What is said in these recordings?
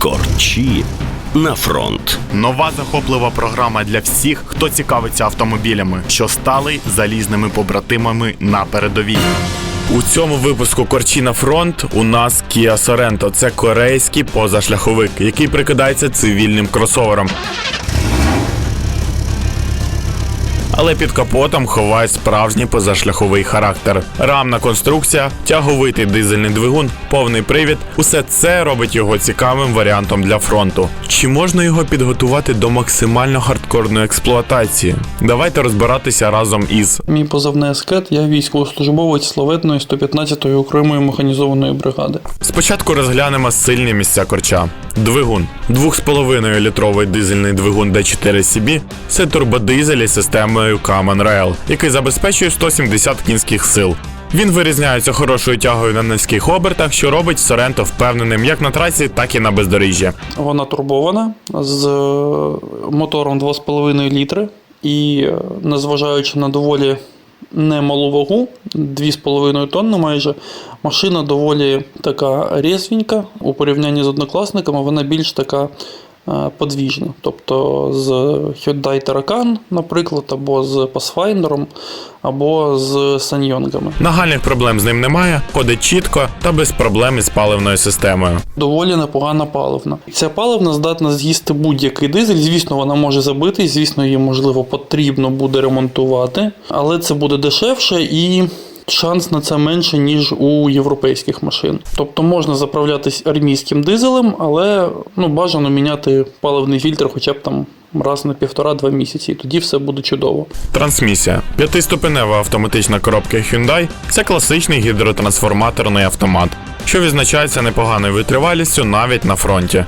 Корчі на фронт. Нова захоплива програма для всіх, хто цікавиться автомобілями, що стали залізними побратимами на передовій. У цьому випуску Корчі на фронт у нас Kia Sorento. Це корейський позашляховик, який прикидається цивільним кросовером. Але під капотом ховає справжній позашляховий характер. Рамна конструкція, тяговитий дизельний двигун, повний привід усе це робить його цікавим варіантом для фронту. Чи можна його підготувати до максимально хардкорної експлуатації? Давайте розбиратися разом із Мій позивний аскет, я військовослужбовець славетної 115-ї окремої механізованої бригади. Спочатку розглянемо сильні місця корча. Двигун. 2,5 літровий дизельний двигун D4CB – це турбодизель із системою Common Rail, який забезпечує 170 кінських сил. Він вирізняється хорошою тягою на низьких обертах, що робить Соренто впевненим як на трасі, так і на бездоріжжі. Вона турбована з е, мотором 2,5 літри і, е, незважаючи на доволі немалу вагу, 2,5 тонни майже, машина доволі така різвенька. У порівнянні з однокласниками вона більш така е, подвіжна. Тобто з Hyundai Terracan, наприклад, або з Pathfinder, або з Саньйонгами. Нагальних проблем з ним немає, ходить чітко та без проблем із паливною системою. доволі непогана паливна. Ця паливна здатна з'їсти будь-який дизель. Звісно, вона може забити, звісно, її можливо потрібно буде ремонтувати, але це буде дешевше і. Шанс на це менше, ніж у європейських машин. Тобто можна заправлятись армійським дизелем, але ну, бажано міняти паливний фільтр хоча б там раз на півтора-два місяці, і тоді все буде чудово. Трансмісія. П'ятиступенева автоматична коробка Hyundai – це класичний гідротрансформаторний автомат, що відзначається непоганою витривалістю навіть на фронті.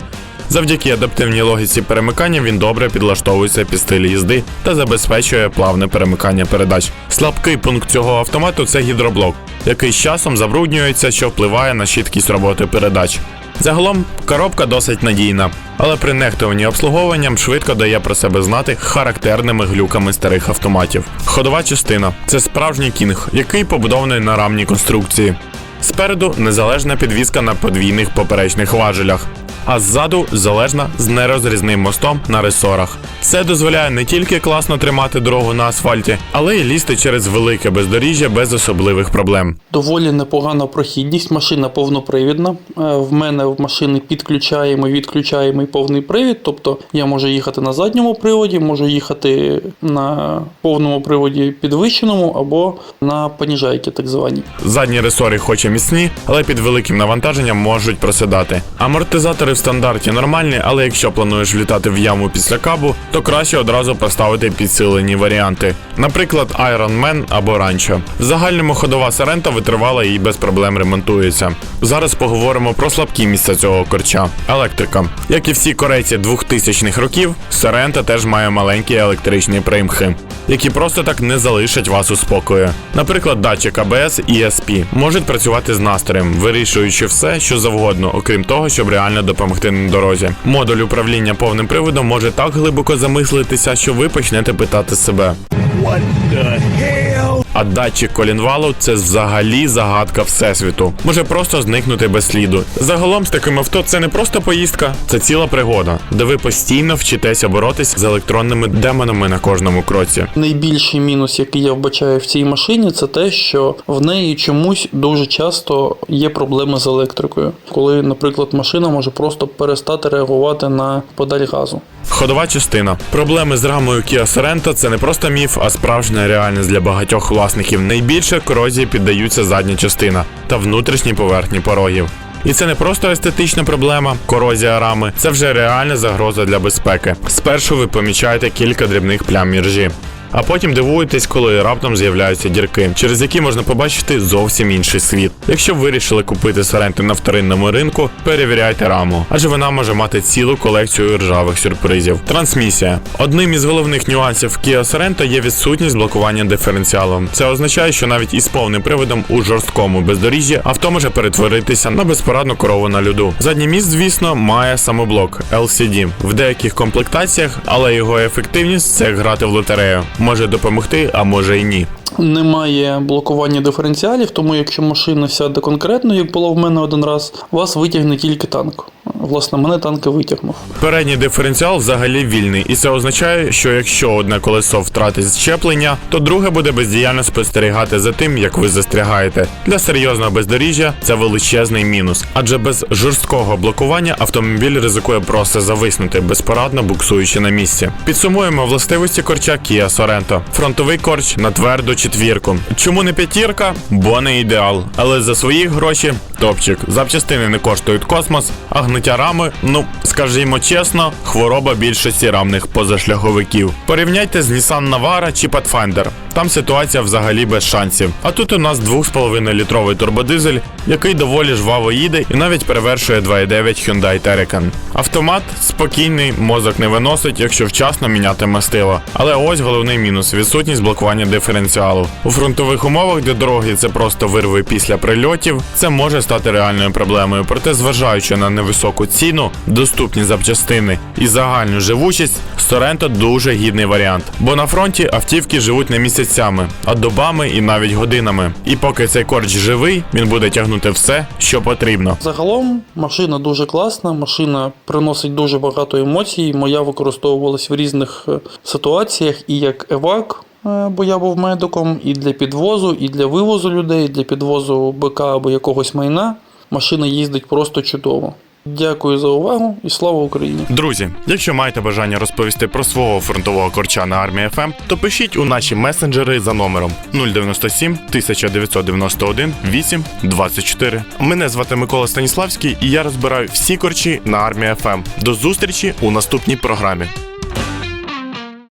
Завдяки адаптивній логіці перемикання він добре підлаштовується під стиль їзди та забезпечує плавне перемикання передач. Слабкий пункт цього автомату це гідроблок, який з часом забруднюється, що впливає на швидкість роботи передач. Загалом коробка досить надійна, але при нехтуванні обслуговуванням швидко дає про себе знати характерними глюками старих автоматів. Ходова частина це справжній кінг, який побудований на рамній конструкції. Спереду незалежна підвізка на подвійних поперечних важелях, а ззаду залежна з нерозрізним мостом на ресорах. Це дозволяє не тільки класно тримати дорогу на асфальті, але й лізти через велике бездоріжжя без особливих проблем. Доволі непогана прохідність, машина повнопривідна. Е, В мене в машини підключаємий, відключаємий повний привід. Тобто я можу їхати на задньому приводі, можу їхати на повному приводі підвищеному або на поніжайки, так звані. Задні ресори хоч і міцні, але під великим навантаженням можуть просідати. Амортизатори в стандарті нормальні, але якщо плануєш влітати в яму після кабу, то краще одразу поставити підсилені варіанти, наприклад, Iron Man або Rancho. В загальному ходова Сарента витривала і без проблем ремонтується. Зараз поговоримо про слабкі місця цього корча. Електрика. Як і всі корейці 2000-х років, Сорента теж має маленькі електричні примхи, які просто так не залишать вас у спокої. Наприклад, датчик ABS і ESP можуть працювати з настроєм, вирішуючи все, що завгодно, окрім того, щоб реально допомогти на дорозі. Модуль управління повним приводом може так глибоко замислитися, що ви почнете питати себе. А датчик колінвалу це взагалі загадка всесвіту. Може просто зникнути без сліду. Загалом з таким авто це не просто поїздка, це ціла пригода, де ви постійно вчитеся боротись з електронними демонами на кожному кроці. Найбільший мінус, який я вбачаю в цій машині, це те, що в неї чомусь дуже часто є проблеми з електрикою, коли, наприклад, машина може просто перестати реагувати на подаль газу. Ходова частина. Проблеми з рамою Kia Sorento – це не просто міф, а справжня реальність для багатьох власників. Найбільше корозії піддаються задня частина та внутрішні поверхні порогів. І це не просто естетична проблема, корозія рами, це вже реальна загроза для безпеки. Спершу ви помічаєте кілька дрібних плям міржі. А потім дивуєтесь, коли раптом з'являються дірки, через які можна побачити зовсім інший світ. Якщо вирішили купити соренти на вторинному ринку, перевіряйте раму, адже вона може мати цілу колекцію ржавих сюрпризів. Трансмісія. Одним із головних нюансів Kia Sorento є відсутність блокування диференціалом. Це означає, що навіть із повним приводом у жорсткому бездоріжжі авто може перетворитися на безпорадну корову на льоду. Задній міст, звісно, має самоблок LCD в деяких комплектаціях, але його ефективність це грати в лотерею. Може допомогти, а може і ні. Немає блокування диференціалів, тому якщо машина сяде конкретно, як було в мене один раз, вас витягне тільки танк. Власне, мене танки витягнув. Передній диференціал взагалі вільний, і це означає, що якщо одне колесо втратить щеплення, то друге буде бездіяльно спостерігати за тим, як ви застрягаєте. Для серйозного бездоріжжя це величезний мінус, адже без жорсткого блокування автомобіль ризикує просто зависнути, безпорадно буксуючи на місці. Підсумуємо властивості корча Kia Sorento. Фронтовий корч на тверду четвірку. Чому не п'ятірка? Бо не ідеал. Але за свої гроші топчик. Запчастини не коштують космос, а гниття рами, ну скажімо чесно, хвороба більшості рамних позашляховиків. Порівняйте з Nissan Navara чи Pathfinder. Там ситуація взагалі без шансів. А тут у нас 2,5 літровий турбодизель, який доволі жваво їде і навіть перевершує 2,9 Hyundai Terracan. Автомат спокійний, мозок не виносить, якщо вчасно міняти мастило. Але ось головний мінус відсутність блокування диференціалу. У фронтових умовах, де дороги це просто вирви після прильотів, це може стати реальною проблемою. Проте, зважаючи на невисоку ціну, доступні запчастини і загальну живучість, Соренто дуже гідний варіант. Бо на фронті автівки живуть не місяцями, а добами і навіть годинами. І поки цей корч живий, він буде тягнути все, що потрібно. Загалом машина дуже класна, машина приносить дуже багато емоцій. Моя використовувалась в різних е, ситуаціях і як евак. е, Бо я був медиком і для підвозу, і для вивозу людей, і для підвозу БК або якогось майна. Машина їздить просто чудово. Дякую за увагу і слава Україні! Друзі, якщо маєте бажання розповісти про свого фронтового корча на армії ФМ, то пишіть у наші месенджери за номером 097 1991 8 24. Мене звати Микола Станіславський, і я розбираю всі корчі на армії ФМ. До зустрічі у наступній програмі.